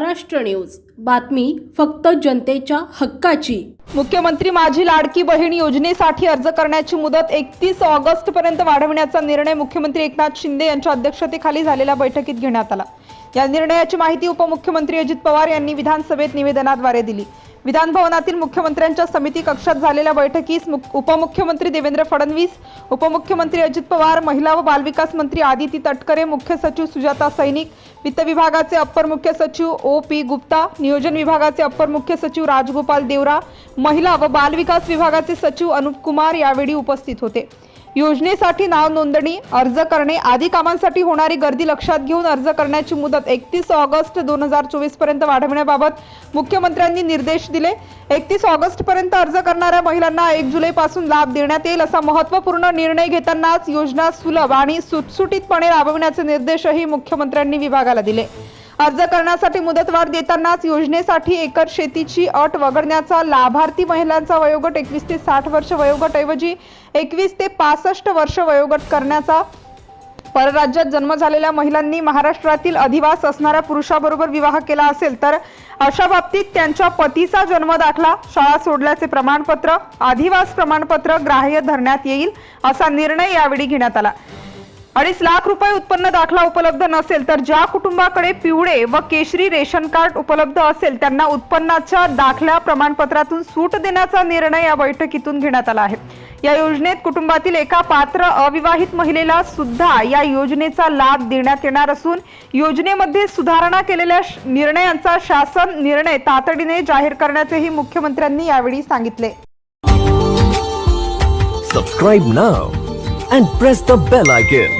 Maharashtra news. बातमी फक्त जनतेच्या हक्काची. मुख्यमंत्री माझी लाडकी बहीण योजनेसाठी अर्ज करण्याची मुदत एकतीस ऑगस्ट पर्यंत वाढवण्याचा निर्णय मुख्यमंत्री एकनाथ शिंदे यांच्या अध्यक्षतेखाली झालेल्या बैठकीत घेण्यात आला. या निर्णयाची माहिती उपमुख्यमंत्री अजित पवार यांनी विधानसभेत निवेदनाद्वारे दिली. विधानभवनातील मुख्यमंत्र्यांच्या समिती कक्षात झालेल्या बैठकीस उपमुख्यमंत्री देवेंद्र फडणवीस उपमुख्यमंत्री अजित पवार महिला व बालविकास मंत्री आदिती तटकरे मुख्य सचिव सुजाता सैनिक वित्त विभागाचे अप्पर मुख्य सचिव ओ पी गुप्ता नियोजन विभागाचे अप्पर मुख्य सचिव राजगोपाल देवरा महिला व बालविकास विभागाचे सचिव अनुप कुमार यावेळी उपस्थित होते. योजनेसाठी नाव नोंदणी अर्ज करणे आदी कामांसाठी होणारी गर्दी लक्षात घेऊन अर्ज करण्याची मुदत एकतीस ऑगस्ट दोन हजार चोवीसपर्यंत वाढवण्याबाबत मुख्यमंत्र्यांनी निर्देश दिले. एकतीस ऑगस्ट पर्यंत अर्ज करणाऱ्या महिलांना एक जुलै पासून लाभ देण्यात येईल असा महत्त्वपूर्ण निर्णय घेतानाच योजना सुलभ आणि सुटसुटीतपणे राबविण्याचे निर्देशही मुख्यमंत्र्यांनी विभागाला दिले. अर्ज करण्यासाठी मुदतवाढ देतानाच योजनेसाठी एकर शेतीची अट वगळण्याचा लाभार्थी महिलांचा वयोगट एकवीस ते साठ वर्ष वयोगट ऐवजी एकवीस ते पासष्ट वर्ष वयोगट करण्याचा. परराज्यात जन्म झालेल्या महिलांनी महाराष्ट्रातील अधिवास असणाऱ्या पुरुषाबरोबर विवाह केला असेल तर अशा बाबतीत त्यांच्या पतीचा जन्म दाखला शाळा सोडल्याचे प्रमाणपत्र अधिवास प्रमाणपत्र ग्राह्य धरण्यात येईल असा निर्णय यावेळी घेण्यात आला. अडीच लाख रुपये उत्पन्न दाखला उपलब्ध नसेल तर ज्या कुटुंबाकडे पिवळे व केशरी रेशन कार्ड उपलब्ध असेल त्यांना उत्पन्नाच्या दाखल्या प्रमाणपत्रातून सूट देण्याचा निर्णय या बैठकीतून घेण्यात आला आहे या योजनेत कुटुंबातील एका पात्र अविवाहित महिलेला सुद्धा या योजनेचा लाभ देण्यात येणार असून योजनेमध्ये सुधारणा केलेल्या निर्णयांचा शासन निर्णय तातडीने जाहीर करण्याचेही मुख्यमंत्र्यांनी यावेळी सांगितले subscribe now and press the bell icon.